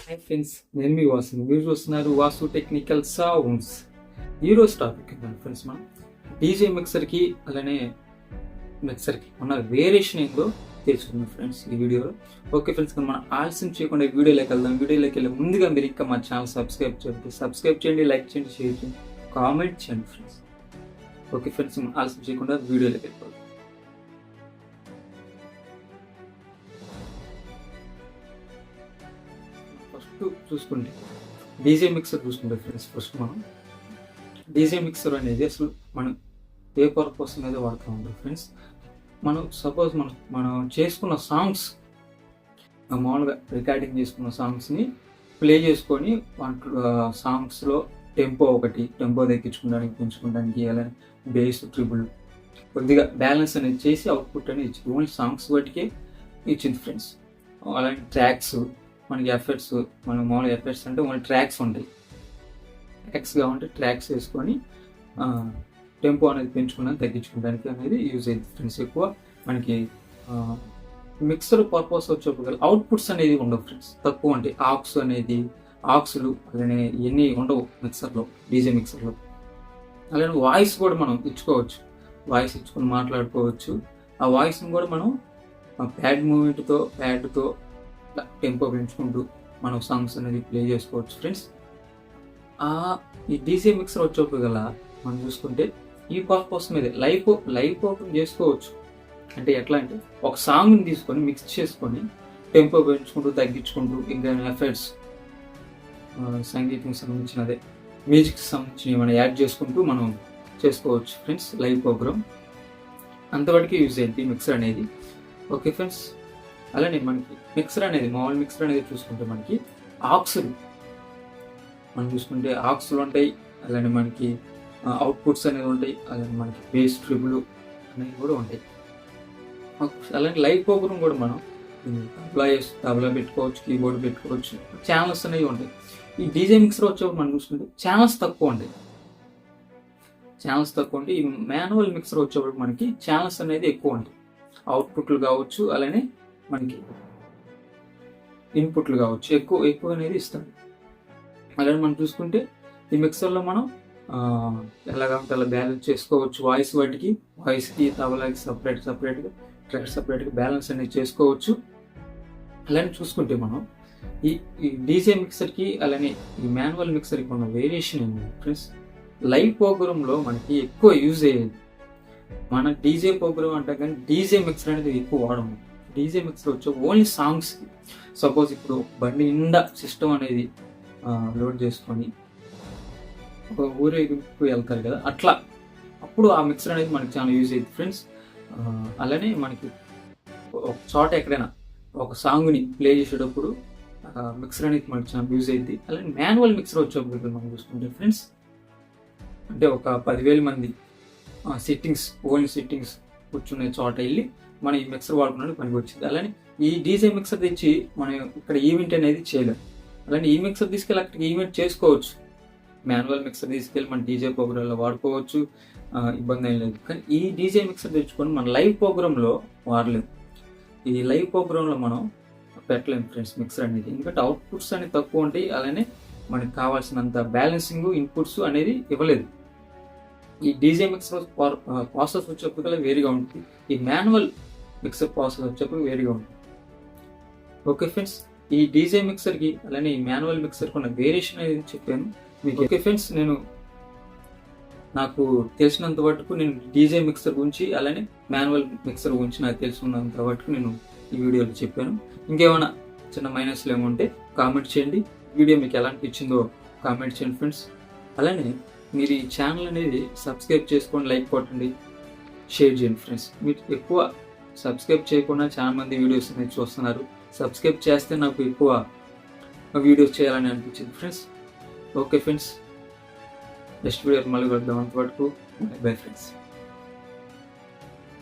Hi friends నేను మీ వాసు మీరు చూస్తున్నారు వాసు టెక్నికల్ సౌండ్స్ ఈరోజు టాపిక్ ఏంటంటే ఫ్రెండ్స్ మనం డీజే మిక్సర్కి అలానే మిక్సర్కి ఉన్న వేరియేషన్ ఏందో తెలుసుకుందాం ఫ్రెండ్స్ ఈ వీడియోలో. ఓకే ఫ్రెండ్స్ మనం ఆలస్యం చేయకుండా వీడియోలోకి వెళ్దాం. వీడియోలోకి వెళ్ళి ముందుగా మీరు ఇంకా మా ఛానల్ సబ్స్క్రైబ్ చేయండి సబ్స్క్రైబ్ చేయండి లైక్ చేయండి షేర్ చేయండి కామెంట్ చేయండి ఫ్రెండ్స్ ఓకే ఫ్రెండ్స్ ఆలస్యం చేయకుండా వీడియోలోకి వెళ్ళిపోదాం. ఫస్ట్ చూసుకుంటే డీజే మిక్సర్ చూసుకుంటే ఫ్రెండ్స్ ఫస్ట్ మనం. డీజే మిక్సర్ అనేది అసలు మనం ఏ పర్పస్ మీద వాడుతూ ఉంటాం ఫ్రెండ్స్. మనం సపోజ్ మనం మనం చేసుకున్న సాంగ్స్ మామూలుగా రికార్డింగ్ చేసుకున్న సాంగ్స్ని ప్లే చేసుకొని వాటిలో సాంగ్స్లో టెంపో ఒకటి టెంపో తగ్గించుకోవడానికి పెంచుకోవడానికి అలానే బేస్ ట్రిబుల్ కొద్దిగా బ్యాలెన్స్ అనేది చేసి అవుట్పుట్ అనేది ఇచ్చింది ఓన్లీ సాంగ్స్ బట్టికే ఇచ్చింది ఫ్రెండ్స్ అలాంటి ట్రాక్స్ మనకి ఎఫెక్ట్స్ మన మామూలుగా ఎఫెక్ట్స్ అంటే ఓన్లీ ట్రాక్స్ ఉంటాయి. ట్రాక్స్ కావాలంటే ట్రాక్స్ వేసుకొని టెంపో అనేది పెంచుకోవడానికి తగ్గించుకోవడానికి అనేది యూజ్ అయింది ఫ్రెండ్స్ ఎక్కువ. మనకి మిక్సర్ పర్పస్ వచ్చేప్పుడు అవుట్పుట్స్ అనేది ఉండవు ఫ్రెండ్స్ తక్కువ ఉంటాయి. ఆక్స్ అనేది ఆక్సులు అలానే ఇవన్నీ ఉండవు మిక్సర్లో డీజే మిక్సర్లో. అలానే వాయిస్ కూడా మనం ఇచ్చుకోవచ్చు. వాయిస్ ఇచ్చుకొని మాట్లాడుకోవచ్చు. ఆ వాయిస్ని కూడా మనం ప్యాడ్ మూమెంట్తో ప్యాడ్తో టెంపో పెంచుకుంటూ మనం సాంగ్స్ అనేది ప్లే చేసుకోవచ్చు ఫ్రెండ్స్. ఆ ఈ డీజే మిక్సర్ వచ్చేప్పుడు గల మనం చూసుకుంటే ఈ పర్పస్ మీద లైవ్ లైవ్ ఓపెన్ చేసుకోవచ్చు. అంటే ఎట్లా అంటే ఒక సాంగ్ని తీసుకొని మిక్స్ చేసుకొని టెంపో పెంచుకుంటూ తగ్గించుకుంటూ ఇంకా ఎఫర్ట్స్ సంగీతం సంబంధించినదే. మ్యూజిక్ సంబంధించిన మనం యాడ్ చేసుకుంటూ మనం చేసుకోవచ్చు ఫ్రెండ్స్ లైవ్ ప్రోగ్రామ్. అంతవరకు యూజ్ అయింది మిక్సర్ అనేది. Okay friends? అలానే మనకి మిక్సర్ అనేది మామూలు మిక్సర్ అనేది చూసుకుంటే మనకి ఆక్సులు. మనం చూసుకుంటే ఆక్సులు ఉంటాయి అలానే మనకి అవుట్పుట్స్ అనేవి ఉంటాయి అలానే మనకి బేస్ ట్రిబులు అనేవి కూడా ఉంటాయి. అలానే లైవ్ ప్రోగ్రామ్ కూడా మనం తబలా వేసి తబలా పెట్టుకోవచ్చు కీబోర్డ్ పెట్టుకోవచ్చు ఛానల్స్ అనేవి ఉంటాయి. ఈ డీజే మిక్సర్ వచ్చేప్పుడు మనం చూసుకుంటే ఛానల్స్ తక్కువ ఉంటాయి ఛానల్స్ తక్కువ ఉంటాయి ఈ మాన్యువల్ మిక్సర్ వచ్చేప్పుడు మనకి ఛానల్స్ అనేది ఎక్కువ ఉంటాయి అవుట్పుట్లు కావచ్చు అలానే మనకి ఇన్పుట్లు కావచ్చు ఎక్కువ ఎక్కువ అనేది ఇస్తాడు అలానే మనం చూసుకుంటే ఈ మిక్సర్లో మనం ఎలాగంటే అలా బ్యాలెన్స్ చేసుకోవచ్చు వాయిస్ వాటికి వాయిస్కి తబలాకి సపరేట్ సపరేట్గా ట్రాక్ సపరేట్గా బ్యాలెన్స్ అనేది చేసుకోవచ్చు. అలానే చూసుకుంటే మనం ఈ ఈ డీజే మిక్సర్కి అలానే ఈ మాన్యువల్ మిక్సర్కి ఉన్న వేరియేషన్ ఏంటి ఫ్రెండ్స్ లైవ్ ప్రోగ్రాంలో మనకి ఎక్కువ యూజ్ అయ్యేది. మన డీజే ప్రోగ్రామ్ అంటే కానీ డీజే మిక్సర్ అనేది ఎక్కువ వాడము. డీజే మిక్సర్ వచ్చే ఓన్లీ సాంగ్స్కి సపోజ్ ఇప్పుడు బండి నిండా సిస్టమ్ అనేది లోడ్ చేసుకొని ఒక ఊరేగింపు వెళ్తారు కదా అట్లా. అప్పుడు ఆ మిక్సర్ అనేది మనకి చాలా యూజ్ అయ్యింది ఫ్రెండ్స్ అలానే మనకి ఒక చోట ఎక్కడైనా ఒక సాంగ్ని ప్లే చేసేటప్పుడు మిక్సర్ అనేది మనకి చాలా యూజ్ అయింది అలానే మాన్యువల్ మిక్సర్ వచ్చేప్పుడు మనం చూసుకుంటే ఫ్రెండ్స్ అంటే ఒక పదివేల మంది సిట్టింగ్స్ ఓన్లీ సిట్టింగ్స్ కూర్చునే చోట వెళ్ళి మనం ఈ మిక్సర్ వాడుకున్నట్టు పనికి వచ్చింది. అలానే ఈ డీజే మిక్సర్ తెచ్చి మనం ఇక్కడ ఈవెంట్ అనేది చేయలేం. అలానే ఈ మిక్సర్ తీసుకెళ్ళి అక్కడికి ఈవెంట్ చేసుకోవచ్చు. మాన్యువల్ మిక్సర్ తీసుకెళ్ళి మన డీజే ప్రోగ్రాంలో వాడుకోవచ్చు. ఇబ్బంది ఏం లేదు. కానీ ఈ డీజే మిక్సర్ తెచ్చుకొని మన లైవ్ ప్రోగ్రాంలో వాడలేదు ఈ లైవ్ ప్రోగ్రాంలో మనం పెట్టలేము ఫ్రెండ్స్ మిక్సర్ అనేది. ఎందుకంటే అవుట్పుట్స్ అనేవి తక్కువ ఉంటాయి అలానే మనకి కావాల్సినంత బ్యాలెన్సింగ్ ఇన్పుట్స్ అనేది ఇవ్వలేదు. ఈ డీజే మిక్సర్ ప్రాసెస్ వచ్చేప్పటికల్లా వేరుగా ఉంటుంది. ఈ మాన్యువల్ మిక్సర్ ప్రాసెస్ వచ్చేప్పుడు వేరుగా ఉంటుంది. ఓకే ఫ్రెండ్స్ ఈ డీజే మిక్సర్కి అలానే ఈ మాన్యువల్ మిక్సర్కి ఉన్న వేరియేషన్ అనేది చెప్పాను. మీకు ఓకే ఫ్రెండ్స్ నేను నాకు తెలిసినంత వరకు నేను డీజే మిక్సర్ గురించి అలానే మాన్యువల్ మిక్సర్ గురించి నాకు తెలిసినంత వరకు నేను ఈ వీడియోలో చెప్పాను. ఇంకేమైనా చిన్న మైనస్లు ఏముంటే కామెంట్ చేయండి. వీడియో మీకు ఎలా అనిపించిందో కామెంట్ చేయండి ఫ్రెండ్స్ అలానే మీరు ఈ ఛానల్ అనేది సబ్స్క్రైబ్ చేసుకోండి లైక్ కొట్టండి. షేర్ చేయండి ఫ్రెండ్స్ మీరు ఎక్కువ సబ్స్క్రైబ్ చేయకుండా చాలా మంది వీడియోస్ అనేది చూస్తున్నారు. సబ్స్క్రైబ్ చేస్తే నాకు ఎక్కువ వీడియోస్ చేయాలని అనిపించింది friends okay friends next video మళ్ళీ కలుద్దాం అంతవరకు. Bye friends